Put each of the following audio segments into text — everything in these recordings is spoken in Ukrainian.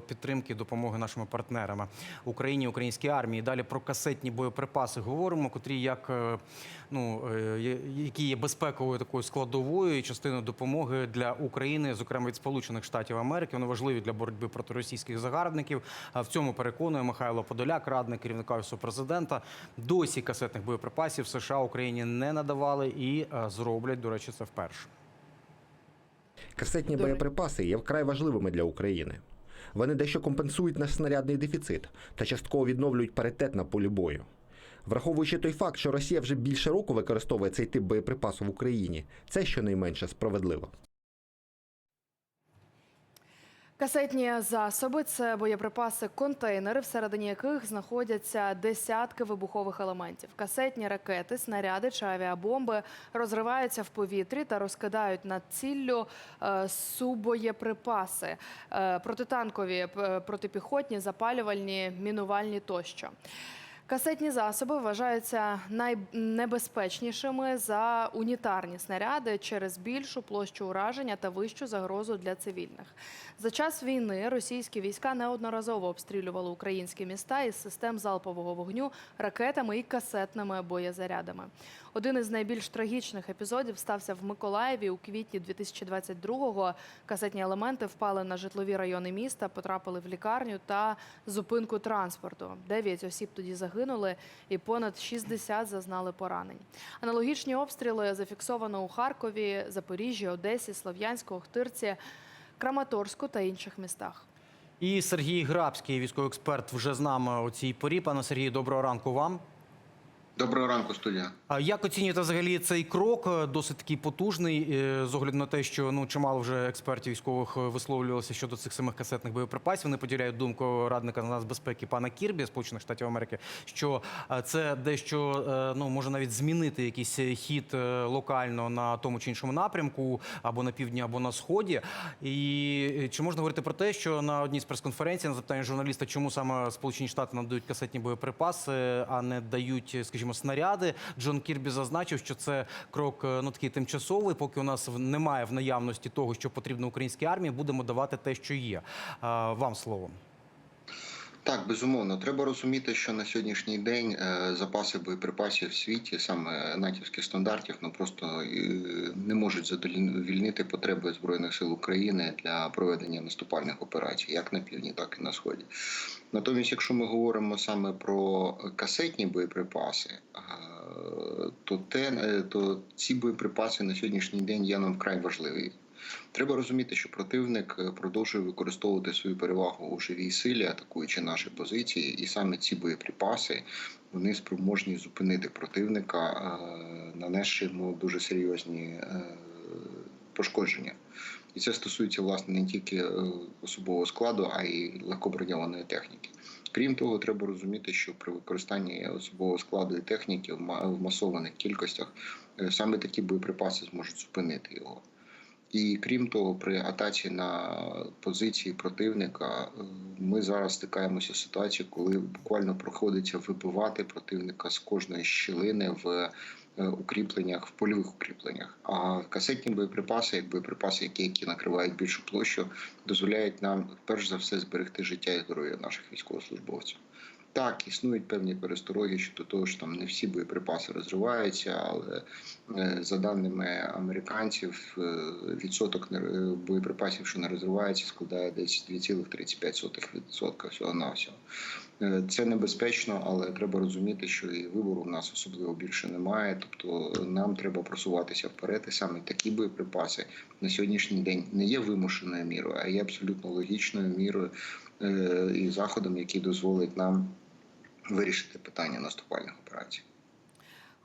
підтримки допомоги нашими партнерами Україні, українській армії. Далі про касетні боєприпаси говоримо, котрі як е, ну е, які є безпековою такою складовою і частиною допомоги для України, зокрема від Сполучених Штатів Америки. Вони важливі для боротьби проти російських загарбників. А в цьому переконує Михайло Подоляк, радник керівника офісу президента. Досі касетних боєприпасів США Україні не надавали і е, зроблять, до речі, це вперше. Касетні боєприпаси є вкрай важливими для України. Вони дещо компенсують наш снарядний дефіцит та частково відновлюють паритет на полі бою. Враховуючи той факт, що Росія вже більше року використовує цей тип боєприпасу в Україні, це щонайменше справедливо. Касетні засоби це боєприпаси контейнери, всередині яких знаходяться десятки вибухових елементів. Касетні ракети, снаряди чи авіабомби розриваються в повітрі та розкидають над ціллю е, субоєприпаси, е, протитанкові, протипіхотні, запалювальні, мінувальні тощо. Касетні засоби вважаються найнебезпечнішими за унітарні снаряди через більшу площу ураження та вищу загрозу для цивільних. За час війни російські війська неодноразово обстрілювали українські міста із систем залпового вогню ракетами і касетними боєзарядами. Один із найбільш трагічних епізодів стався в Миколаєві у квітні 2022-го. Касетні елементи впали на житлові райони міста, потрапили в лікарню та зупинку транспорту. Дев'ять осіб тоді загинули, і понад 60 зазнали поранень. Аналогічні обстріли зафіксовано у Харкові, Запоріжжі, Одесі, Слов'янську, Охтирці, Краматорську та інших містах. І Сергій Грабський, військовий експерт, вже з нами у цій порі. Пане Сергію, доброго ранку вам. Доброго ранку, студія. А як оцінюєте взагалі цей крок? Досить такий потужний, з огляду на те, що ну чимало вже експертів військових висловлювалося щодо цих самих касетних боєприпасів. Вони поділяють думку радника нацбезпеки пана Кірбі Сполучених Штатів Америки, що це дещо е, ну може навіть змінити якийсь хід е, локально на тому чи іншому напрямку, або на півдні, або на сході. І е, чи можна говорити про те, що на одній з прес-конференцій на запитання журналіста, чому саме Сполучені Штати надають касетні боєприпаси, а не дають, скажімо, снаряди. Джон Кірбі зазначив, що це крок е, ну такий тимчасовий, поки у нас немає в наявності того, що потрібно українській армії, будемо давати те, що є. Вам слово. Так, безумовно, треба розуміти, що на сьогоднішній день е, запаси боєприпасів в світі, саме натівських стандартів, ну просто е, не можуть задовільнити потреби збройних сил України для проведення наступальних операцій, як на півдні, так і на сході. Натомість, якщо ми говоримо саме про касетні боєприпаси, е, то те то ці боєприпаси на сьогоднішній день є нам вкрай важливі. Треба розуміти, що противник е, продовжує використовувати свою перевагу у живій силі, атакуючи наші позиції, і саме ці боєприпаси вони спроможні зупинити противника, е, нанесши йому дуже серйозні е, пошкодження. І це стосується власне не тільки особового складу, а й легкоброньованої техніки. Крім того, треба розуміти, що при використанні особового складу і техніки в ма- в масованих кількостях саме такі боєприпаси зможуть зупинити його. І крім того, при атаці на позиції противника е, ми зараз стикаємося з ситуацією, коли буквально приходиться вибивати противника з кожної щілини в е, укріпленнях, в польових укріпленнях. А касетні боєприпаси, як боєприпаси, які, які накривають більшу площу, дозволяють нам перш за все зберегти життя і здоров'я наших військовослужбовців. Так, існують певні перестороги щодо того, що там не всі боєприпаси розриваються, але е, за даними американців, е, відсоток не- боєприпасів, що не розриваються, складає десь 2,35% всього на всього. Це небезпечно, але треба розуміти, що і вибору в нас особливо більше немає. Тобто нам треба просуватися вперед. І саме такі боєприпаси на сьогоднішній день не є вимушеною мірою, а є абсолютно логічною мірою е, і заходом, який дозволить нам вирішити питання наступальних операцій.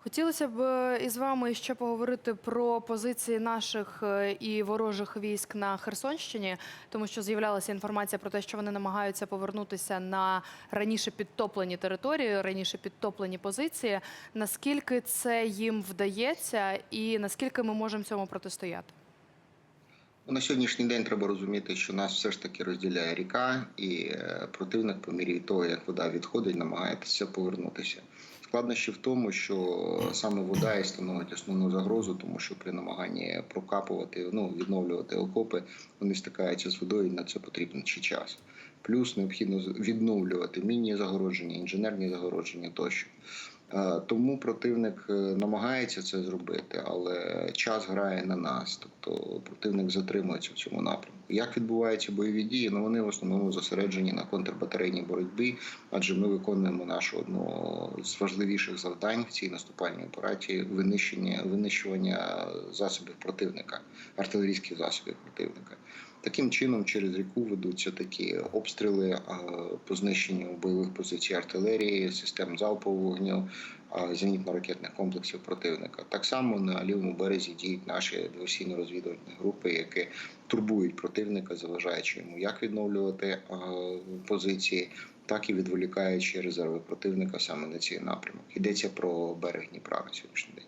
Хотілося б е, із вами ще поговорити про позиції наших е, і ворожих військ на Херсонщині, тому що з'являлася інформація про те, що вони намагаються повернутися на раніше підтоплені території, раніше підтоплені позиції. Наскільки це їм вдається, і наскільки ми можемо цьому протистояти? Ну, На сьогоднішній день треба розуміти, що нас все ж таки розділяє ріка, і е, противник, по мірі того, як вода відходить, намагається повернутися. Складнощі в тому, що саме вода і становить основну загрозу, тому що при намаганні прокапувати, ну відновлювати окопи, вони стикаються з водою, і на це потрібен ще час. Плюс необхідно відновлювати мінні загородження, інженерні загородження тощо. Е, Тому противник е, намагається це зробити, але час грає на нас. Тобто противник затримується в цьому напрямку. Як відбуваються бойові дії? Ну вони в основному зосереджені на контрбатарейній боротьбі, адже ми виконуємо нашу одну з важливіших завдань в цій наступальній операції винищення винищування засобів противника, артилерійських засобів противника. Таким чином, через ріку ведуться такі обстріли е, по знищенню бойових позицій артилерії, систем залпового вогню, е, зенітно-ракетних комплексів противника. Так само на лівому березі діють наші диверсійно-розвідувальні групи, які турбують противника, заважаючи йому як відновлювати е, позиції, так і відволікаючи резерви противника саме на цей напрямок. Йдеться про берег Дніпра на сьогоднішній день.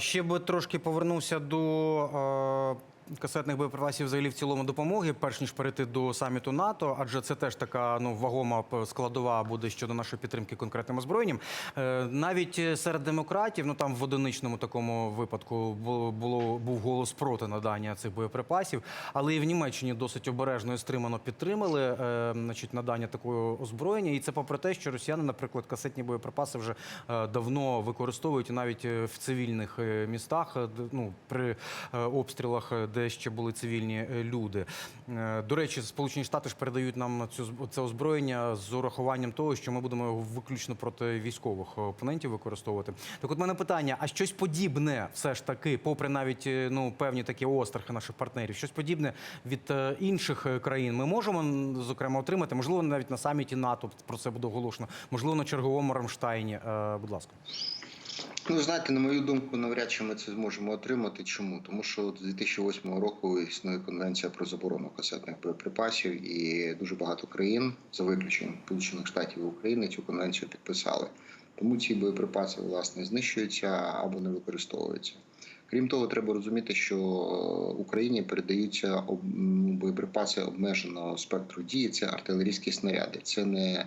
Ще би трошки повернувся до касетних боєприпасів взагалі в цілому допомоги, перш ніж перейти до саміту НАТО, адже це теж така ну вагома складова буде щодо нашої підтримки конкретним озброєнням. Е, Навіть е, серед демократів, ну там в одиничному такому випадку було, був голос проти надання цих боєприпасів, але і в Німеччині досить обережно і стримано підтримали е, значить, надання такого озброєння. І це попри те, що росіяни, наприклад, касетні боєприпаси вже давно використовують навіть в цивільних містах, ну при обстрілах, е, де ще були цивільні е, люди. Е, До речі, Сполучені Штати ж передають нам цю це озброєння з урахуванням того, що ми будемо його виключно проти військових опонентів використовувати. Так, от мене питання: а щось подібне, все ж таки, попри навіть е, ну певні такі острахи наших партнерів, щось подібне від е, інших е, країн ми можемо зокрема отримати, можливо, навіть на саміті НАТО про це буде оголошено, можливо, на черговому Рамштайні. Е, Будь ласка. Ну, знаєте, на мою думку, навряд чи ми це зможемо отримати. Чому? Тому що з 2008 року існує конвенція про заборону касетних боєприпасів, і дуже багато країн, за виключенням Сполучених Штатів України, цю конвенцію підписали. Тому ці боєприпаси власне знищуються або не використовуються. Крім того, треба розуміти, що Україні передаються боєприпаси обмеженого спектру дії. Це артилерійські снаряди. Це не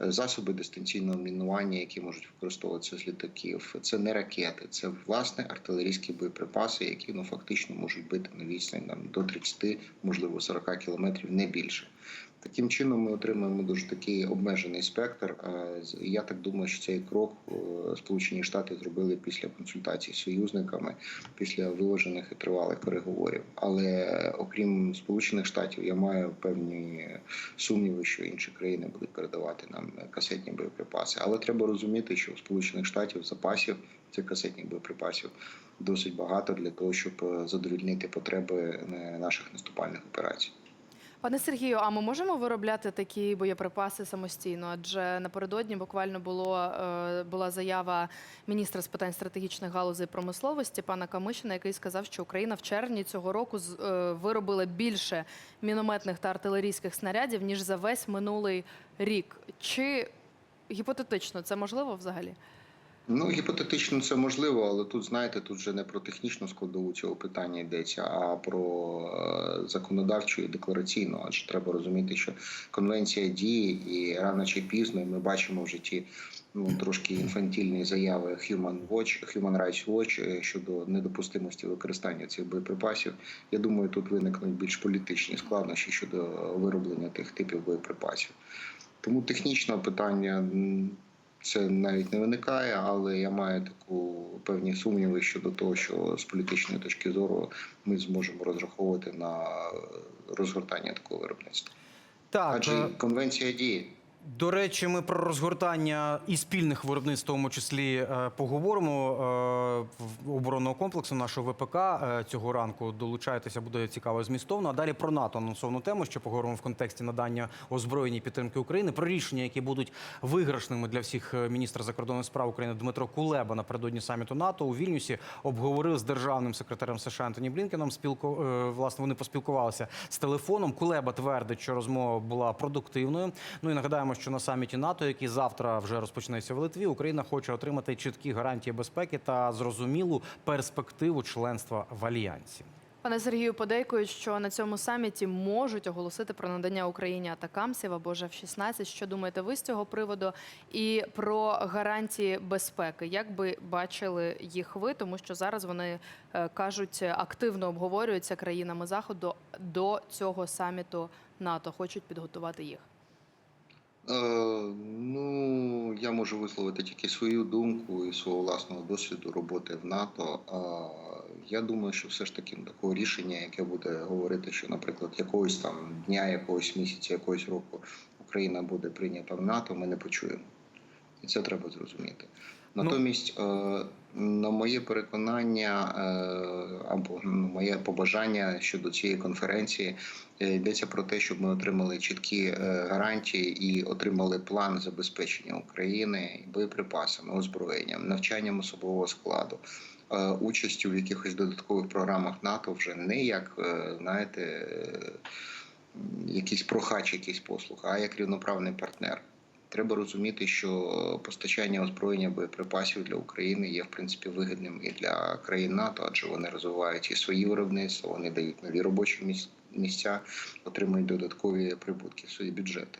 засоби дистанційного мінування, які можуть використовуватися з літаків. Це не ракети, це власне артилерійські боєприпаси, які ну фактично можуть бити на відстань до 30, можливо 40 кілометрів, не більше. Таким чином ми отримуємо дуже такий обмежений спектр. Я так думаю, що цей крок е, Сполучені Штати зробили після консультацій з союзниками, після виважених і тривалих переговорів. Але окрім Сполучених Штатів, я маю певні сумніви, що інші країни будуть передавати нам касетні боєприпаси. Але треба розуміти, що у Сполучених Штатів запасів цих касетних боєприпасів досить багато для того, щоб е, задовільнити потреби е, наших наступальних операцій. Пане Сергію, а ми можемо виробляти такі боєприпаси самостійно? Адже напередодні буквально було е, була заява міністра з питань стратегічних галузей промисловості пана Камишина, який сказав, що Україна в червні цього року е, виробила більше мінометних та артилерійських снарядів ніж за весь минулий рік. Чи гіпотетично це можливо взагалі? Ну, гіпотетично це можливо, але тут, знаєте, тут вже не про технічну складову цього питання йдеться, а про е, законодавчу і деклараційну. Адже треба розуміти, що конвенція діє, і рано чи пізно і ми бачимо в житті ну, трошки інфантільні заяви Human Watch, Human Rights Watch е, щодо недопустимості використання цих боєприпасів. Я думаю, тут виникнуть більш політичні складнощі щодо вироблення тих типів боєприпасів. Тому технічне питання це навіть не виникає, але я маю таку певні сумніви щодо того, що з політичної точки зору ми зможемо розраховувати на розгортання такого виробництва. Так, Адже е, конвенція діє. До речі, ми про розгортання і спільних виробництв, в тому числі е, поговоримо е, оборонного комплексу нашого ВПК е, цього ранку. Долучайтеся, буде цікаво змістовно. А далі про НАТО анонсовану тему, що поговоримо в контексті надання озброєння і підтримки України. Про рішення, які будуть виграшними для всіх міністра закордонних справ України Дмитро Кулеба напередодні саміту НАТО у Вільнюсі обговорив з державним секретарем США Антоні Блінкеном. Спілку власне вони поспілкувалися з телефоном. Кулеба твердить, що розмова була продуктивною. Ну і нагадаємо, що на саміті НАТО, який завтра вже розпочнеться в Литві, Україна хоче отримати чіткі гарантії безпеки та зрозумілу перспективу членства в альянсі. Пане Сергію, подейкують, що на цьому саміті можуть оголосити про надання Україні атакамсів або ж F-16. Що думаєте ви з цього приводу? І про гарантії безпеки. Як би бачили їх ви? Тому що зараз вони е, кажуть, активно обговорюються країнами заходу до цього саміту НАТО хочуть підготувати їх? Е, ну, я можу висловити тільки свою думку і свого власного досвіду роботи в НАТО. А я думаю, що все ж таки такого рішення, яке буде говорити, що, наприклад, якогось там дня, якогось місяця, якогось року Україна буде прийнята в НАТО, ми не почуємо. І це треба зрозуміти. Натомість, е, на моє переконання е, або ну, моє побажання щодо цієї конференції е, йдеться про те, щоб ми отримали чіткі гарантії і отримали план забезпечення України боєприпасами, озброєнням, навчанням особового складу. Участю в якихось додаткових програмах НАТО вже не як знаєте, якийсь прохач, якийсь послуг, а як рівноправний партнер. Треба розуміти, що постачання озброєння боєприпасів для України є в принципі вигідним і для країн НАТО, адже вони розвивають і свої виробництва, вони дають нові робочі міс- місця, отримують додаткові прибутки в свої бюджети.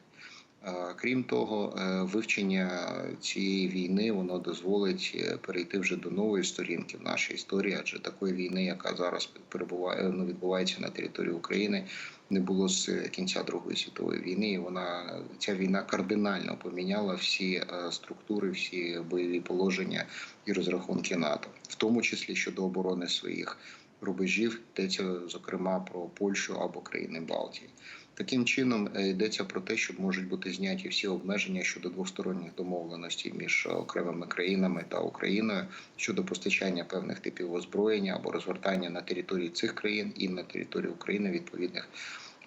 Крім того, е, вивчення цієї війни воно дозволить е, перейти вже до нової сторінки в нашій історії, адже такої війни, яка зараз перебуває, ну, відбувається на території України, не було з кінця Другої світової війни. І вона ця війна кардинально поміняла всі е, структури, всі бойові положення і розрахунки НАТО, в тому числі щодо оборони своїх рубежів, йдеться зокрема про Польщу або країни Балтії. Таким чином е, йдеться про те, що можуть бути зняті всі обмеження щодо двосторонніх домовленостей між окремими країнами та Україною щодо постачання певних типів озброєння або розгортання на території цих країн і на території України відповідних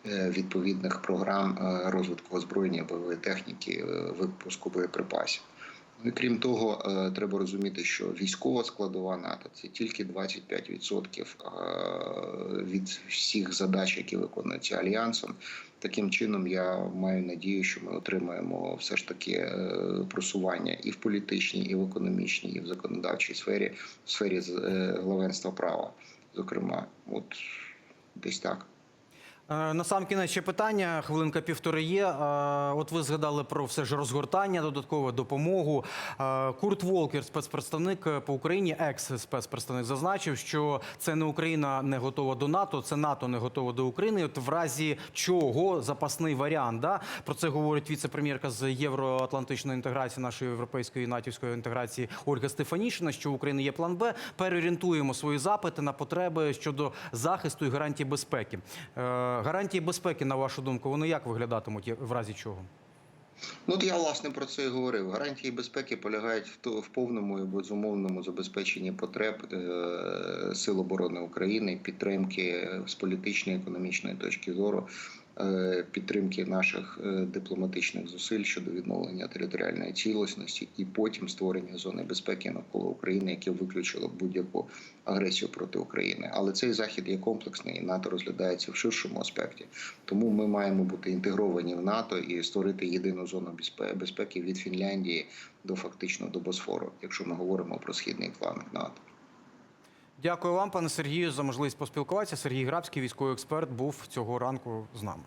е, відповідних програм е, розвитку озброєння, бойової техніки, випуску боєприпасів. Ну крім того, е, треба розуміти, що військова складова НАТО це тільки 25% е, від всіх задач, які виконуються альянсом. Таким чином, я маю надію, що ми отримаємо все ж таки е, просування і в політичній, і в економічній, і в законодавчій сфері, в сфері главенства права. Зокрема, от десь так. Е, На сам кінець ще питання, хвилинка півтори є. Е, От ви згадали про все ж розгортання, додаткову допомогу. Е, Курт Волкер, спецпредставник по Україні, екс-спецпредставник, зазначив, що це не Україна не готова до НАТО, це НАТО не готово до України. От в разі чого запасний варіант. Да? Про це говорить віце-прем'єрка з євроатлантичної інтеграції, нашої європейської і натівської інтеграції Ольга Стефанішина, що в Україні є план Б. Переорієнтуємо свої запити на потреби щодо захисту і гарантії безпеки. Гарантії безпеки, на вашу думку, вони як виглядатимуть в разі чого? Ну, от я власне про це і говорив. Гарантії безпеки полягають в то- в повному і безумовному забезпеченні потреб е, Сил оборони України, підтримки з політичної економічної точки зору, підтримки наших е, дипломатичних зусиль щодо відновлення територіальної цілісності і потім створення зони безпеки навколо України, яке виключило будь-яку агресію проти України. Але цей захід є комплексний, і НАТО розглядається в ширшому аспекті. Тому ми маємо бути інтегровані в НАТО і створити єдину зону безпеки від Фінляндії до фактично до Босфору, якщо ми говоримо про східний фланг НАТО. Дякую вам, пане Сергію, за можливість поспілкуватися. Сергій Грабський, військовий експерт, був цього ранку з нами.